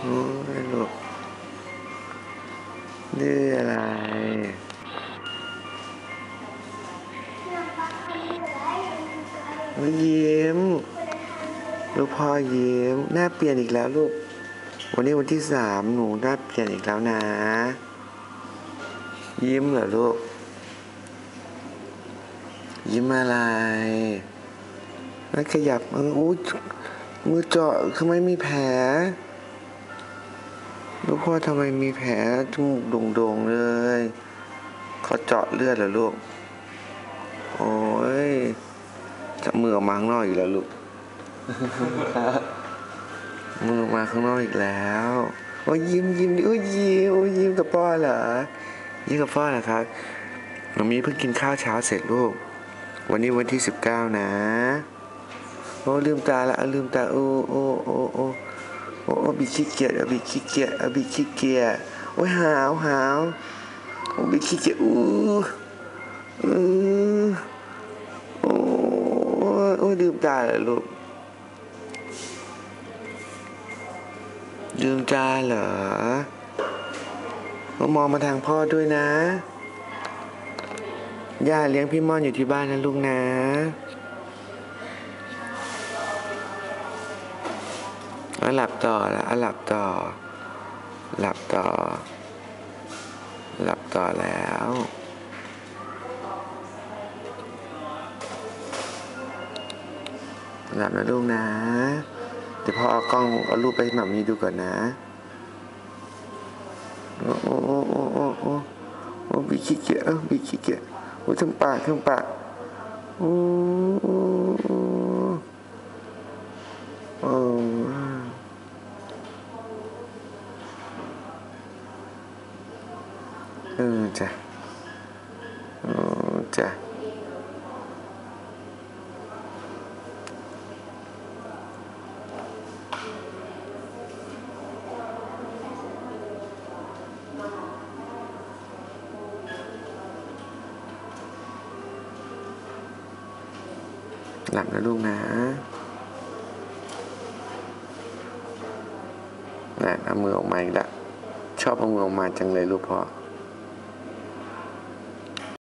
โอ้ยลูกดื้ออะไรยยิ้ม ลูกพ่อยิ้ม หน้าเปลี่ยนอีกแล้วลูก วันนี้วันที่สามหนูหน้าเปลี่ยนอีกแล้วนะ ยิ้มเหรอลูก ยิ้มอะไรแล้วขยับมืออู้มือเจาะทำไมมีแผล ลูกพ่อทำไมมีแผลจมูกโด่งๆเลยเขาเจาะเลือดเหรอลูก โอ้ยจะมือออกมาข้างนอกอีกแล้วลูกมือออกมาข้างนอกอีกแล้วโอ้ยยิ้มยิ้มโอ้ยยิ้มโอ้ยยิ้มกับพ่อเหรอยิ้มกับพ่อเหรอครับหนูมีเพิ่งกินข้าวเช้าเสร็จลูก วันนี้วันที่สิบเก้านะโอ้ลืมตาละลืมตาโอ้โอ้โอ้โอ้ โอ้โอ้บีขี้เกียจเอบีขี้เกียจเอบีขี้เกียจโอ้ยหาวหาวโอ้บีขี้เกียจอู้อือโอ้ยโอ้ยลืมตาเหรอลูกลืมตาเหรอมองมาทางพ่อด้วยนะย่าเลี้ยงพี่ม่อนอยู่ที่บ้านนะลูกนะ แล้วหลับต่อแล้วหลับต่อ หลับต่อ หลับต่อแล้วหลับนะลูกนะ เดี๋ยวพ่อเอากล้องเอารูปไปให้หมามีดูก่อนนะ โอ้โอ้โอ้โอ้โอ้โอ้โอ้บีขี้เกียจเออบีขี้เกียจโอ้ทั้งปากทั้งปากโอ้โอ้โอ้โอ้ เออจ้ะโอ้จ้ะหลับนะลูกนะนั่นเอามือออกมาอีกแล้วชอบเอามือออกมาจังเลยลูกพ่อ